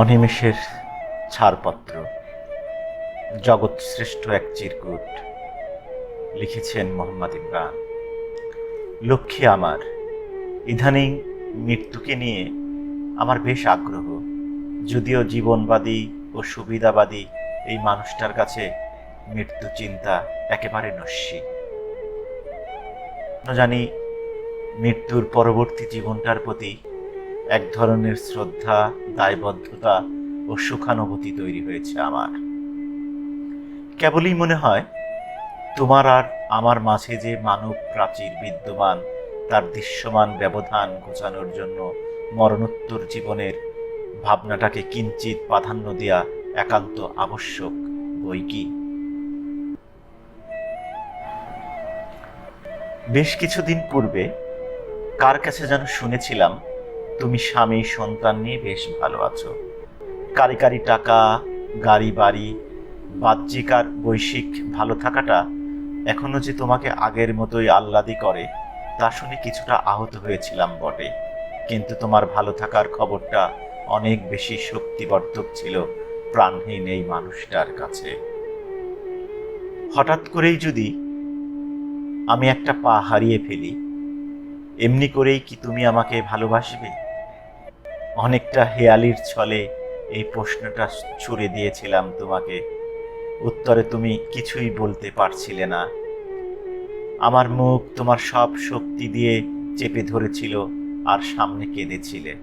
অনিমেষের ছাড়পত্র, জগৎ শ্রেষ্ঠ এক চিরকুট, লিখেছেন মোহাম্মদ ইমরান। লক্ষ্মী আমার ইদানিং মৃত্যুকে নিয়ে আমার বেশ আগ্রহ, যদিও জীবনবাদী ও সুবিধাবাদী এই মানুষটার কাছে মৃত্যু চিন্তা একেবারে নস্যি। জানি মৃত্যুর পরবর্তী জীবনটার প্রতি এক ধরনের শ্রদ্ধা, দায়বদ্ধতা ও সুখানুভূতি তৈরি হয়েছে আমার। কেবলই মনে হয়, তোমার আর আমার মাঝে যে মানব প্রাচীর বিদ্যমান, তার দৃশ্যমান ব্যবধান ঘোচানোর জন্য মরণোত্তর জীবনের ভাবনাটাকে কিঞ্চিত প্রাধান্য দেয়া একান্ত আবশ্যক বই কি? বেশ কিছুদিন পূর্বে কার কাছে যেন শুনেছিলাম তুমি স্বামী, সন্তান নিয়ে বেশ ভালো আছো। কারি কারি টাকা, গাড়ি বাড়ি, বাহ্যিক আর বৈশ্বিক ভালো থাকাটা এখনও যে তোমাকে আগের মতোই আহ্লাদি করে, তা শুনে কিছুটা আহত হয়েছিলাম বটে। কিন্তু তোমার ভালো থাকার খবরটা অনেক বেশি শক্তিবর্ধক ছিল, প্রাণহীন এই মানুষটার কাছে। হঠাৎ করেই যদি আমি একটা পা হারিয়ে ফেলি, এমনি করেই কি তুমি আমাকে ভালোবাসবে? অনেকটা হেয়ালির ছলে এই প্রশ্নটা ছুড়ে দিয়েছিলাম তোমাকে। উত্তরে তুমি কিছুই বলতে পারছিলে না। আমার মুখ তোমার সব শক্তি দিয়ে চেপে ধরেছিল আর সামনে কেঁদেছিলে।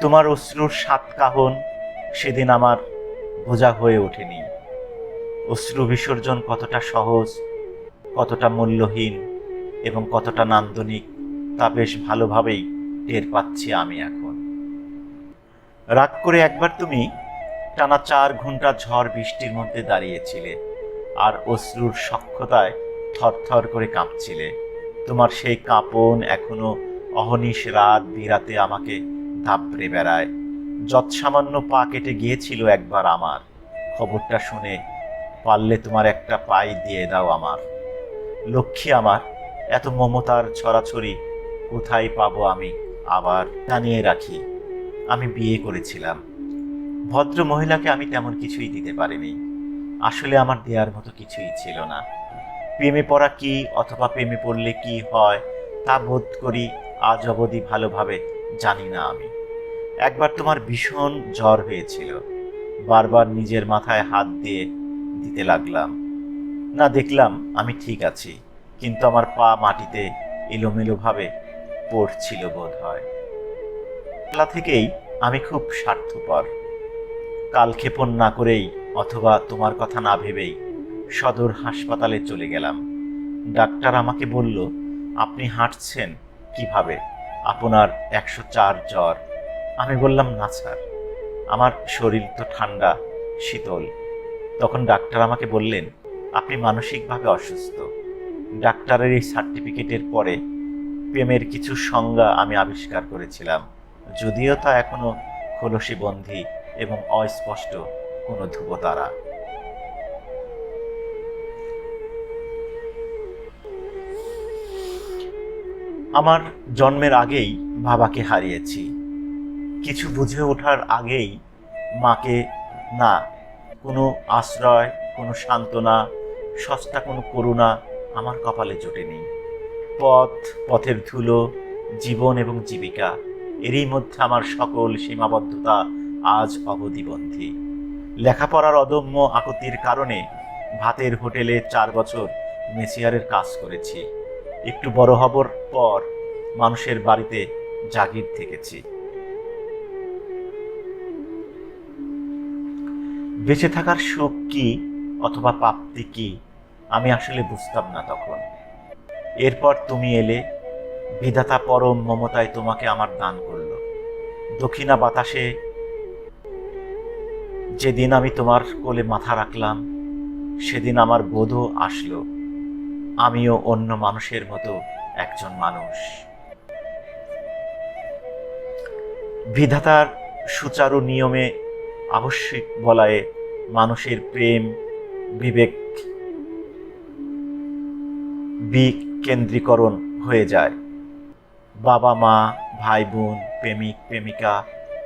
তোমার অশ্রুর সাত কাহন সেদিন আমার বোঝা হয়ে ওঠেনি। অশ্রু বিসর্জন কতটা সহজ, কতটা মূল্যহীন এবং কতটা নান্দনিক তা বেশ ভালোভাবেই টের পাচ্ছি আমি এখন। রাগ করে একবার তুমি টানা চার ঘণ্টা ঝড় বৃষ্টির মধ্যে দাঁড়িয়েছিলে আর অশ্রুর সক্ষতায় থরথর করে কাঁপছিলে। তোমার সেই কাঁপন এখনও অহনিশ রাত বিরাতে আমাকে ধাপড়ে বেড়ায়। যৎসামান্য পা কেটে গিয়েছিল একবার আমার। খবরটা শুনে পারলে তোমার একটা পাই দিয়ে দাও আমার। লক্ষ্মী আমার, এত মমতার ছড়াছড়ি কোথায় পাবো আমি? আবার জানিয়ে রাখি, আমি বিয়ে করেছিলাম। ভদ্র মহিলাকে আমি তেমন কিছুই দিতে পারিনি। আসলে আমার দেওয়ার মতো কিছুই ছিল না। প্রেমে পড়া কি অথবা প্রেমে পড়লে কি হয়, তা বোধ করি আজ অবধি ভালোভাবে জানি না আমি। একবার তোমার ভীষণ জ্বর হয়েছিল। বারবার নিজের মাথায় হাত দিয়ে দিতে লাগলাম। না, দেখলাম আমি ঠিক আছি, কিন্তু আমার পা মাটিতে এলোমেলোভাবে পড়ছিল বোধ হয় বেলা থেকেই আমি খুব স্বার্থপর। কালক্ষেপণ না করেই অথবা তোমার কথা না ভেবেই সদর হাসপাতালে চলে গেলাম। ডাক্তার আমাকে বলল, আপনি হাঁটছেন কীভাবে? আপনার একশো চার জ্বর। আমি বললাম, না স্যার, আমার শরীর তো ঠান্ডা, শীতল। তখন ডাক্তার আমাকে বললেন, আপনি মানসিকভাবে অসুস্থ। ডাক্তারের এই সার্টিফিকেটের পরে প্রেমের কিছু সংজ্ঞা আমি আবিষ্কার করেছিলাম, যদিও তা এখনও খোলসি বন্ধি এবং অস্পষ্ট কোনো ধ্রুবতারা। আমার জন্মের আগেই বাবাকে হারিয়েছি। কিছু বুঝে ওঠার আগেই মাকে না, কোনো আশ্রয়, কোনো সান্ত্বনা, সস্তা কোনো করুণা আমার কপালে জোটেনি। পথ, পথের ধুলো, জীবন এবং জীবিকা, এরই মধ্যে আমার সকল সীমাবদ্ধতা আজ অবধিবন্ধী। লেখাপড়ার অদম্য আকতির কারণে ভাতের হোটেলে চার বছর মেসিয়ারের কাজ করেছি। একটু বড় হবার পর মানুষের বাড়িতে জাগির থেকেছি। বেঁচে থাকার সুখ কি অথবা প্রাপ্তি কি, আমি আসলে বুঝতাম না তখন। এরপর তুমি এলে, বিধাতা পরম মমতায় তোমাকে আমার দান করল। দক্ষিণা বাতাসে যেদিন আমি তোমার কোলে মাথা রাখলাম, সেদিন আমার বোধও আসলো। আমিও অন্য মানুষের মতো একজন মানুষ। বিধাতার সুচারু নিয়মে আবশ্যিক বলায় মানুষের প্রেম, বিবেক বিকেন্দ্রীকরণ হয়ে যায়। বাবা, মা, ভাই, বোন, প্রেমিক, প্রেমিকা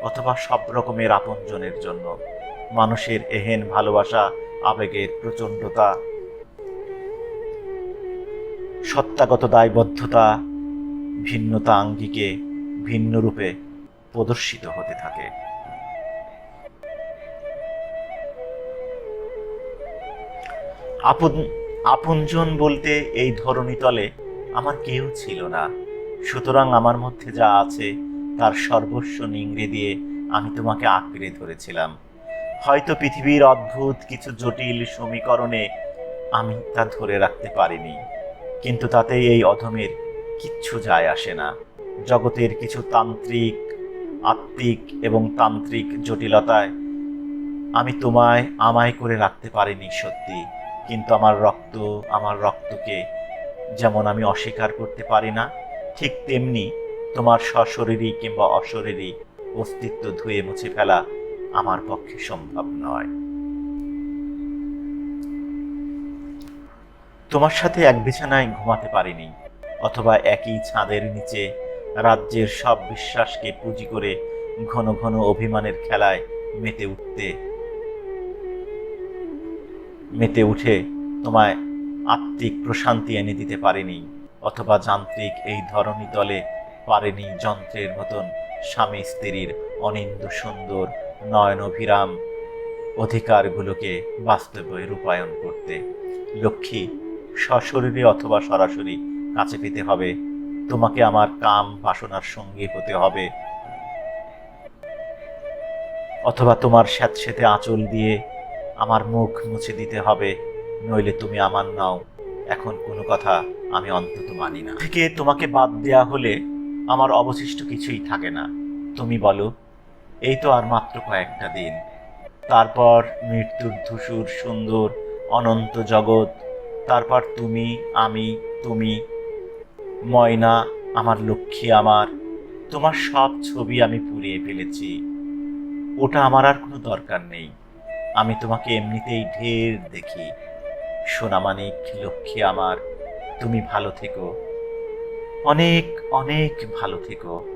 অথবা সব রকমের আপনজনের জন্য মানুষের এহেন ভালোবাসা, আবেগের প্রচণ্ডতা, সত্তাগত দায়বদ্ধতা, ভিন্নতা আঙ্গিকে ভিন্ন রূপে প্রদর্শিত হতে থাকে। আপন আপনজন বলতে এই ধরণীতলে আমার কেউ ছিল না। সুতরাং আমার মধ্যে যা আছে, তার সর্বস্ব নিংড়ে দিয়ে আমি তোমাকে আঁকড়ে ধরেছিলাম। হয়তো পৃথিবীর অদ্ভুত কিছু জটিল সমীকরণে আমি তা ধরে রাখতে পারিনি। কিন্তু তাতে এই অধমের কিচ্ছু যায় আসে না। জগতের কিছু তান্ত্রিক, আত্মিক এবং তান্ত্রিক জটিলতায় আমি তোমায় আমায় করে রাখতে পারিনি সত্যি। কিন্তু আমার রক্ত, আমার রক্তকে যেমন আমি অস্বীকার করতে পারি না, ঠিক তেমনি তোমার সশরীরী কিংবা অশরীরী অস্তিত্ব ধুয়ে মুছে ফেলা আমার পক্ষে সম্ভব নয়। তোমার সাথে এক বিছানায় ঘুমাতে পারিনি, অথবা একই ছাদের নিচে রাজ্যের সব বিশ্বাসকে পুঁজি করে ঘন ঘন অভিমানের খেলায় মেতে উঠতে মেতে উঠে তোমায় আত্মিক প্রশান্তি এনে দিতে পারেনি, অথবা যান্ত্রিক এই ধরনী দলে পারেনি যন্ত্রের মতন স্বামী স্ত্রীর অনিন্দ সুন্দর নয়ন অভিরাম অধিকারগুলোকে বাস্তবে রূপায়ণ করতে। লক্ষ্মী, সশরীরে অথবা সরাসরি কাছে পেতে হবে, তোমাকে আমার কাম বাসনার সঙ্গী হতে হবে। অথবা তোমার স্যাঁতস্যাঁতে আঁচল দিয়ে আমার মুখ মুছে দিতে হবে, নইলে তুমি আমার নাও। এখন কোনো কথা আমি অন্তত মানি না। থেকে তোমাকে বাদ দেয়া হলে আমার অবশিষ্ট কিছুই থাকে না। তুমি বলো, এই তো আর মাত্র কয়েকটা দিন। তারপর মৃত্যুর ধূসুর সুন্দর অনন্ত জগৎ। তারপর তুমি, আমি, তুমি। ময়না, আমার লক্ষ্মী আমার, তোমার সব ছবি আমি পুড়িয়ে ফেলেছি। ওটা আমার আর কোনো দরকার নেই। আমি তোমাকে এমনিতেই ঢের দেখি। সোনামানিক লক্ষ্মী আমার। তুমি ভালো থেকো। অনেক অনেক ভালো থেকো।